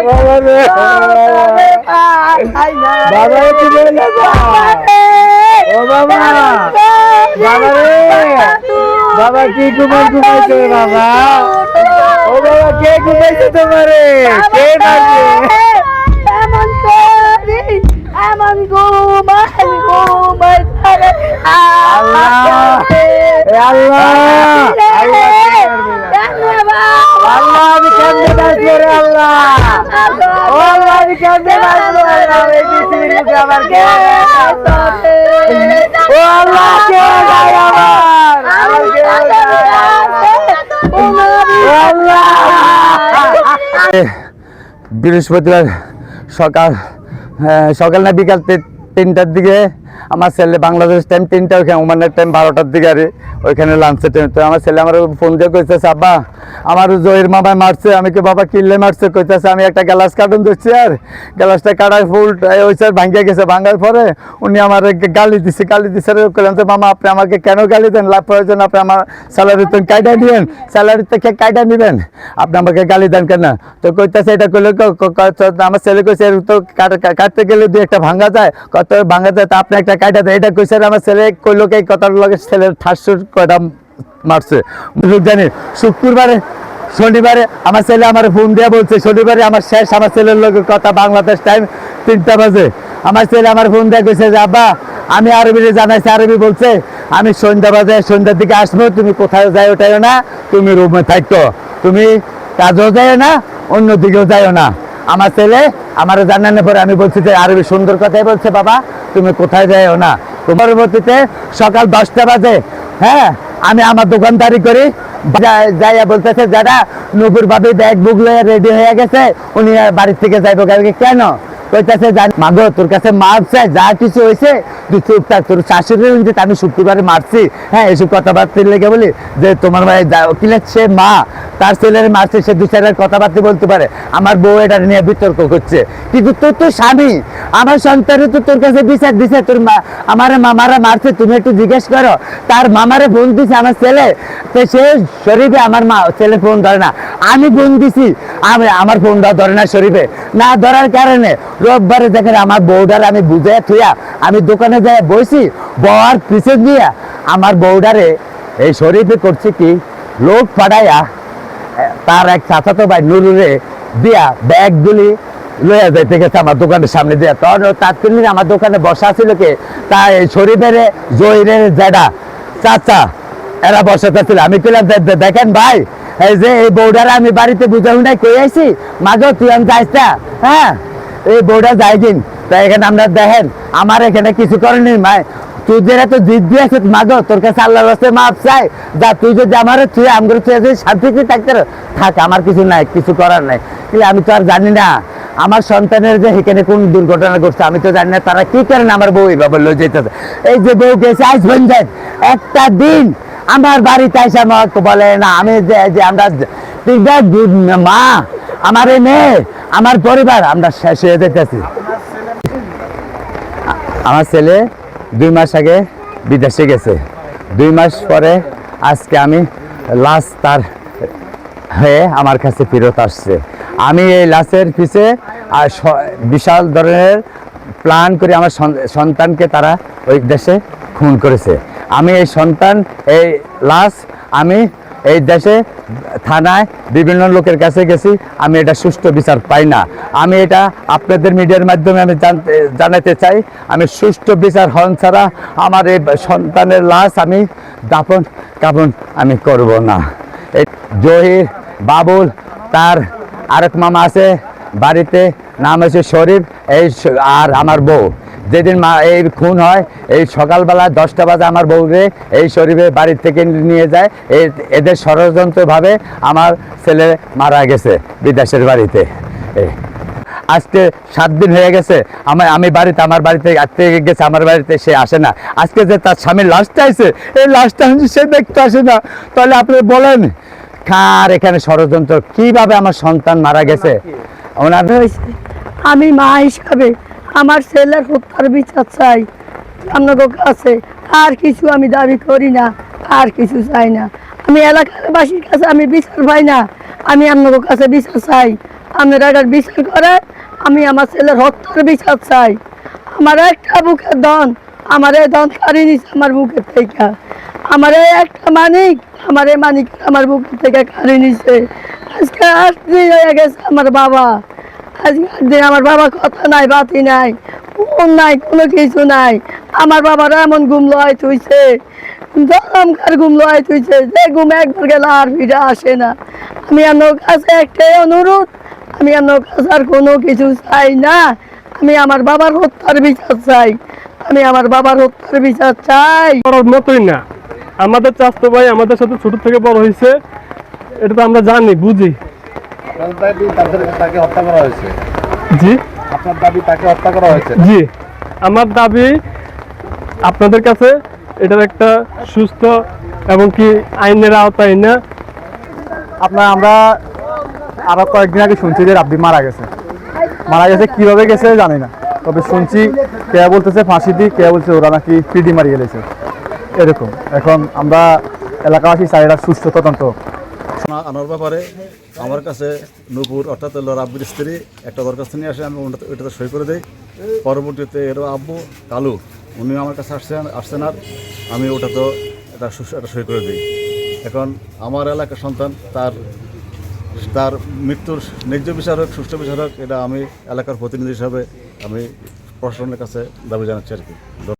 বাবা ও বাবা কি বলে ও বাবা বাবা রে বাবা কি ঘুমাই ঘুমাইছে বাবা? ও বাবা কে ঘুমাইছে তোমারে? কে ডাকে এমন করি এমন ঘুমাই ঘুমাই আল্লাহ আল্লাহ। আল্লাহ, আমি কেমনে বাঁচবো রে আল্লাহ? ও আল্লাহ, আমি কেমনে বাঁচবো এই পৃথিবীর বুকে আমার কে ও আল্লাহ, কে গায় আমার? বৃহস্পতিবার সকাল সকাল না বিকাল তিনটার দিকে আমার ছেলে বাংলাদেশ টাইম তিনটা ওখানে ওমানের টাইম বারোটার দিকে আরে, ওইখানে লাঞ্চের টাইম তো আমার ছেলে আমার ফোন দিয়ে কইতেছে, আব্বা, আমার জয়ের মামায় মারছে, আমি কি বাবা কিনলে মারছে? কইতেছে, আমি একটা গ্লাস কার্টুন ধরছি, আর গ্লাসটা কাটার ফুল ওই স্যার ভাঙ্গিয়ে গেছে, ভাঙ্গার পরে উনি আমার গালি দিছে গালি দিছে কইলাম যে, মামা, আপনি আমাকে কেন গালি দেন? লাভ প্রয়োজন, আপনি আমার স্যালারি তো কাইটা দিবেন স্যালারি থেকে কাইটা নিবেন? আপনি আমাকে গালি দেন কেন? তো কইতেছে, এটা কইলে তো আমার ছেলে কইছে তো কাট- কাটতে গেলে দুই একটা ভাঙা যায়, কত ভাঙা যায়, তা আপনি একটা কাইটা দেয়, এটা কইছে আমার ছেলে কইলো কি কথার লগে ছেলের ঠাসুর কয়টা মারছে। বুঝুক জানি শুক্রবারে, শনিবারে আমার ছেলে আমার ফোন দিয়ে বলছে, শনিবারে আমার শেষ আমার ছেলের লোকের কথা বাংলাদেশ টাইম তিনটা বাজে। আমার ছেলে আমার ফোন দিয়ে কইছে যে, আব্বা, আমি আরবিরে জানাইছি, আরবি বলছে, আমি সন্ধ্যা বাজে, সন্ধ্যার দিকে আসব, তুমি কোথায় যাই ওটাইও না, তুমি রুমে থাকো তুমি কাজও যাইও না অন্য দিকেও যাইও না। আমার ছেলে আমার জানানোর পরে আমি বলছি যে, আরবি সুন্দর কথাই বলছে বাবা, তুমি কোথায় যাইও না? পরবর্তীতে সকাল দশটা বাজে হ্যাঁ আমি আমার দোকানদারি করি যাইয়া বলতেছে যারা নবুর ভাবি ব্যাগ বুক লয়ে রেডি হয়ে গেছে, উনি বাড়ির থেকে যাইব কেন? কইতাছে তোর কাছে মারছে যা কিছু হয়েছে তুই চুপ থাক, তোর আমি শুক্রবারে মারছি। হ্যাঁ এসব কথাবার্তা লেগে বলি, যে তোমার ভাই কিলের সে মা, তার ছেলের মারছে, সে দু কথাবার্তা বলতে পারে। আমার বউ এটা নিয়ে বিতর্ক করছে। কিন্তু তোর তো স্বামী, আমার সন্তানে তো তোর কাছে বিচার দিছে, তোর মা, আমার মামারা মারছে, তুমি একটু জিজ্ঞেস করো, তার মামারে ফোন দিছে আমার ছেলে, তো সে শরীফে আমার মা, ছেলে ফোন ধরে না। আমি ফোন দিছি, আমি, আমার ফোনটা ধরে না শরীফে। না ধরার কারণে রোববারে দেখেন আমার বউডার আমি বুঝে থুয়া আমি দোকানে যাই বসি বউয়ার পিছে দিয়া আমার বউডারে এই শরীফে করছে কি, লোক পাঠাইয়া তার এক চাচাতো ভাই নুরুরে দিয়া ব্যাগগুলি লইয়া যাইতে গেছে আমার দোকানের সামনে দিয়া। তখন তাৎক্ষণিক আমার দোকানে বসা ছিল কি, তাই শরীফের জহিরের জেডা চাচা, এরা বসাতে ছিল। আমি কইলাম, "দে- দে- দেখেন ভাই, এই যে এই বউডারা আমি বাড়িতে বুঝাউ নাই কই আইছি? মাগো, তুই আমি যাইস হ্যাঁ? এই বউটা যাই দিন তাই এখানে আমরা দেখেন, আমার এখানে কিছু করেনি মাই। তুই যেটা তো জিদ দিয়েছে মাগো তোর কাছে আল্লাহর রাস্তে মাপ চাই। যা, তুই যদি আমার তুই আমগুলো তুই যদি শান্তিতে থাকতে থাক, আমার কিছু নাই, কিছু করার নাই। কিন্তু আমি তো আর জানি না, আমার সন্তানের যে এখানে কোন দুর্ঘটনা ঘটছে, আমি তো জানি না তারা কি করেন, আমার বউ এইভাবে লয়ে যেতেছে এই যে বউ গেছে আইস পঞ্চায়েত একটা দিন আমার বাড়িতে এসে আমাকে বলে, না, আমি যে আমরা মা আমার এই মেয়ে, আমার পরিবার, আমরা শেষ হয়ে যেতেছি। আমার ছেলে দুই মাস আগে বিদেশে গেছে। দুই মাস পরে আজকে আমি লাস্ট তার হয়ে আমার কাছে ফেরত আসছে। আমি এই লাশের পিছে আর বিশাল ধরনের প্ল্যান করে আমার সন- সন্তানকে তারা ওই দেশে খুন করেছে। আমি এই সন্তান, এই লাশ আমি এই দেশে থানায় বিভিন্ন লোকের কাছে গেছি, আমি এটা সুষ্ঠু বিচার পাই না। আমি এটা আপনাদের মিডিয়ার মাধ্যমে আমি জানতে চাই, আমি সুষ্ঠু বিচার হন ছাড়া আমার এই সন্তানের লাশ আমি দাপন কাপন আমি করব না। এই জহির বাবুল, তার আরেক মামা আছে, বাড়িতে নাম হচ্ছে শরীফ, এই আর আমার বউ। যেদিন মা এই খুন হয়, এই সকালবেলা দশটা বাজে আমার বউরে এই শরীফে বাড়ির থেকে নিয়ে যায়। এদের ষড়যন্ত্রভাবে আমার ছেলে মারা গেছে বিদেশের বাড়িতে। আজকে সাত দিন হয়ে গেছে আমার আমি বাড়িতে আমার বাড়িতে আজকে গেছে, আমার বাড়িতে সে আসে না। আজকে যে তার স্বামীর লাশটা আছে এই লাশটা সে দেখতে আসে না। তাহলে আপনি বলেন, কার এখানে ষড়যন্ত্র? কীভাবে আমার সন্তান মারা গেছে? ওনার আমি মা হিসাবে আমার ছেলের হত্যার বিচার চাই। আপনাদের কাছে আর কিছু আমি দাবি করি না, আর কিছু চাই না। আমি এলাকার বাসীর কাছে আমি বিচার পাই না, আমি আপনাদের কাছে বিচার চাই। আপনারা বিচার করে, আমি আমার ছেলের হত্যার বিচার চাই। আমার একটা বুকের দন আমার এই দন কারি নিছে আমার বুকের থেকে। আমার এই একটা মানিক, আমার এই মানিক আমার বুকের থেকে কারি নিছে। আজকে আট দিন হয়ে গেছে আমার বাবা। আজকে আট দিন আমার বাবা কথা নাই, বাতি নাই, ফোন নাই, কোনো কিছু নাই। আমার বাবার এমন ঘুম লয় তুইছে জলমকার ঘুম লয় তুইছে যে ঘুম একবার গেলে আর ফিরে আসে না। আমি আপনার কাছে একটাই অনুরোধ, আমি আপনার কাছে আর কোনো কিছু চাই না। আমি আমার বাবার হত্যার বিচার চাই, আমি আমার বাবার হত্যার বিচার চাই। মতোই না। আমাদের চাস্তো ভাই আমাদের সাথে ছোট থেকে বড় হয়েছে এটা তো আমরা জানি, বুঝি। আপনার দাবি তাদের তাকে হত্যা করা হয়েছে। জি। আপনার দাবি তাকে হত্যা করা হয়েছে? জি। আমার দাবি আপনাদের কাছে এটার একটা সুস্থ এবং কি আইনের আওতায় না। আপনার আমরা আরও কয়েকদিন আগে শুনছি যে রাব্বি মারা গেছে। মারা গেছে কীভাবে গেছে জানি না। তবে শুনছি কে বলতেছে ফাঁসি দিই কে বলছে ওরা নাকি পিডি মারিয়ে গেছে এরকম। এখন আমরা এলাকাবাসী চাই সুস্থ তদন্ত আনার ব্যাপারে আমার কাছে নূপুর, অর্থাৎ রাব্বির স্ত্রী, একটা দরখাস্ত নিয়ে আসে, আমি ওইটাতে সই করে দিই। পরবর্তীতে এর আব্বু, কালু উনি আমার কাছে আসছেন আসছেন আর আমি ওটা তো এটা এটা সই করে দিই। এখন আমার এলাকার সন্তান, তার তার মৃত্যুর ন্যায্য বিচার বিচারক সুষ্ঠু বিচারক এটা আমি এলাকার প্রতিনিধি হিসাবে আমি প্রশাসনের কাছে দাবি জানাচ্ছি আর কি।